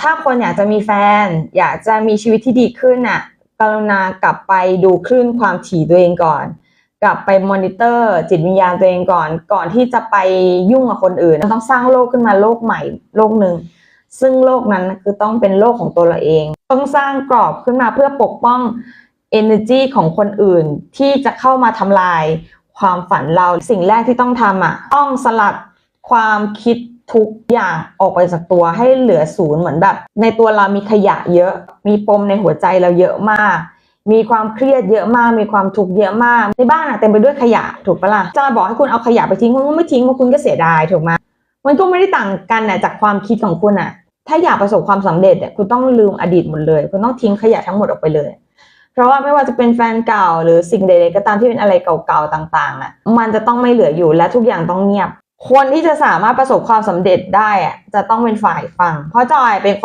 ถ้าคนอยากจะมีแฟน อยากจะมีชีวิตที่ดีขึ้นน่ะกรุณากลับไปดูคลื่นความถี่ตัวเองก่อน กลับไปมอนิเตอร์ จิตวิญญาณตัวเองก่อน ก่อนที่จะไปยุ่งกับคนอื่นต้องสร้างโลกขึ้นมาโลกใหม่โลกหนึ่งซึ่งโลกนั้นคือต้องเป็นโลกของตัวเราเอง ต้องสร้างกรอบขึ้นมาเพื่อปกป้อง energy ของคนอื่นที่จะเข้ามาทำลายความฝันเราสิ่งแรกที่ต้องทำอะต้องสลัดความคิด ทุกอย่างออกไปจากตัวให้เหลือศูนย์เหมือนแบบ ในตัวเรามีขยะเยอะ มีปมในหัวใจเราเยอะมาก มีความเครียดเยอะมาก มีความทุกข์เยอะมาก ในบ้านอะเต็มไปด้วยขยะถูกปะล่ะจะมาบอกให้คุณเอาขยะไปทิ้งคุณก็ไม่ทิ้งเพราะคุณก็เสียดายถูกไหมมันก็ไม่ได้ต่างกันน่ะจากความคิดของคุณอะถ้าอยากประสบความสำเร็จเนี่ยคุณต้องลืมอดีตหมดเลย คุณต้องทิ้งขยะทั้งหมดออกไปเลย เพราะว่าไม่ว่าจะเป็นแฟนเก่าหรือสิ่งใดๆก็ตามที่เป็นอะไรเก่าๆต่างๆอะมันจะต้องไม่เหลืออยู่และทุกอย่างต้องเงียบ คนที่จะสามารถประสบความสำเร็จได้อะจะต้องเป็นฝ่ายฟัง เพราะจอยเป็น